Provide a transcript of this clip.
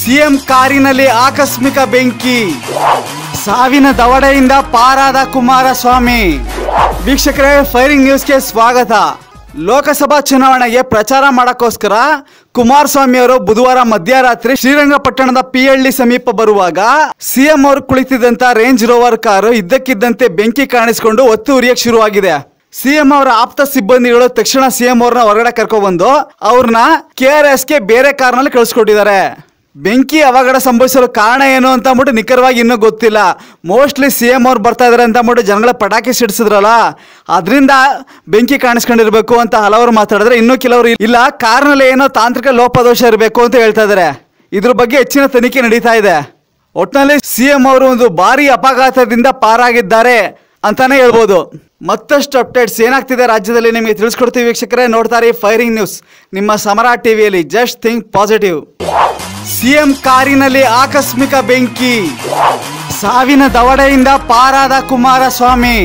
CM ಕಾರಿನಲ್ಲಿ ಆಕಸ್ಮಿಕ ಬೆಂಕಿ. ಸಾವಿನ ದವಡೆಯಿಂದ ಪಾರಾದ ಕುಮಾರಸ್ವಾಮಿ. ವೀಕ್ಷಕರೇ, ಫೈರಿಂಗ್ ನ್ಯೂಸ್ಗೆ ಸ್ವಾಗತ. ಲೋಕಸಭಾ ಚುನಾವಣೆಗೆ ಪ್ರಚಾರ ಮಾಡೋಕ್ಕೋಸ್ಕರ ಕುಮಾರಸ್ವಾಮಿ ಅವರು ಬುಧವಾರ ಮಧ್ಯರಾತ್ರಿ ಶ್ರೀರಂಗಪಟ್ಟಣದ ಪಿಹಳ್ಳಿ ಸಮೀಪ ಬರುವಾಗ ಸಿಎಂ ಅವರು ಕುಳಿತಿದ್ದಂತ ರೇಂಜ್ ರೋವರ್ ಕಾರು ಇದ್ದಕ್ಕಿದ್ದಂತೆ ಬೆಂಕಿ ಕಾಣಿಸಿಕೊಂಡು ಒತ್ತು ಉರಿಯಕ್ಕೆ ಶುರುವಾಗಿದೆ. ಸಿಎಂ ಅವರ ಆಪ್ತ ಸಿಬ್ಬಂದಿಗಳು ತಕ್ಷಣ ಸಿಎಂ ಅವ್ರನ್ನ ಹೊರಗಡೆ ಕರ್ಕೊಬಂದು ಅವ್ರನ್ನ ಕೆ ಆರ್ ಎಸ್ಗೆ ಬೇರೆ ಕಾರ್ನಲ್ಲಿ ಕಳಿಸ್ಕೊಟ್ಟಿದ್ದಾರೆ. ಬೆಂಕಿ ಅವಘಡ ಸಂಭವಿಸಲು ಕಾರಣ ಏನು ಅಂತ ಅಂದ್ಬಿಟ್ಟು ನಿಖರವಾಗಿ ಇನ್ನೂ ಗೊತ್ತಿಲ್ಲ. ಮೋಸ್ಟ್ಲಿ ಸಿ ಎಂ ಅವ್ರು ಬರ್ತಾ ಇದ್ದಾರೆ ಅಂತ ಅಂದ್ಬಿಟ್ಟು ಜನಗಳ ಪಟಾಕಿ ಸಿಡಿಸಿದ್ರಲ್ಲ, ಅದರಿಂದ ಬೆಂಕಿ ಕಾಣಿಸ್ಕೊಂಡಿರಬೇಕು ಅಂತ ಹಲವರು ಮಾತಾಡಿದ್ರೆ ಇನ್ನೂ ಕೆಲವರು ಇಲ್ಲ, ಕಾರ್ನಲ್ಲಿ ಏನೋ ತಾಂತ್ರಿಕ ಲೋಪದೋಷ ಇರಬೇಕು ಅಂತ ಹೇಳ್ತಾ ಇದ್ದಾರೆ ಇದ್ರ ಬಗ್ಗೆ ಹೆಚ್ಚಿನ ತನಿಖೆ ನಡೀತಾ ಇದೆ. ಒಟ್ಟಿನಲ್ಲಿ ಸಿ ಎಂ ಅವರು ಒಂದು ಭಾರಿ ಅಪಘಾತದಿಂದ ಪಾರಾಗಿದ್ದಾರೆ ಅಂತಾನೆ ಹೇಳ್ಬೋದು. ಮತ್ತಷ್ಟು ಅಪ್ಡೇಟ್ಸ್ ಏನಾಗ್ತಿದೆ ರಾಜ್ಯದಲ್ಲಿ ನಿಮಗೆ ತಿಳಿಸ್ಕೊಡ್ತೀವಿ ವೀಕ್ಷಕರೇ. ನೋಡ್ತಾರೆ ಫೈರಿಂಗ್ ನ್ಯೂಸ್ ನಿಮ್ಮ ಸಮರ ಟಿವಿಯಲ್ಲಿ ಜಸ್ಟ್ ಥಿಂಕ್ ಪಾಸಿಟಿವ್. ಸಿಎಂ ಕಾರಿನಲ್ಲಿ ಆಕಸ್ಮಿಕ ಬೆಂಕಿ. ಸಾವಿನ ದವಡೆಯಿಂದ ಪಾರಾದ ಕುಮಾರಸ್ವಾಮಿ.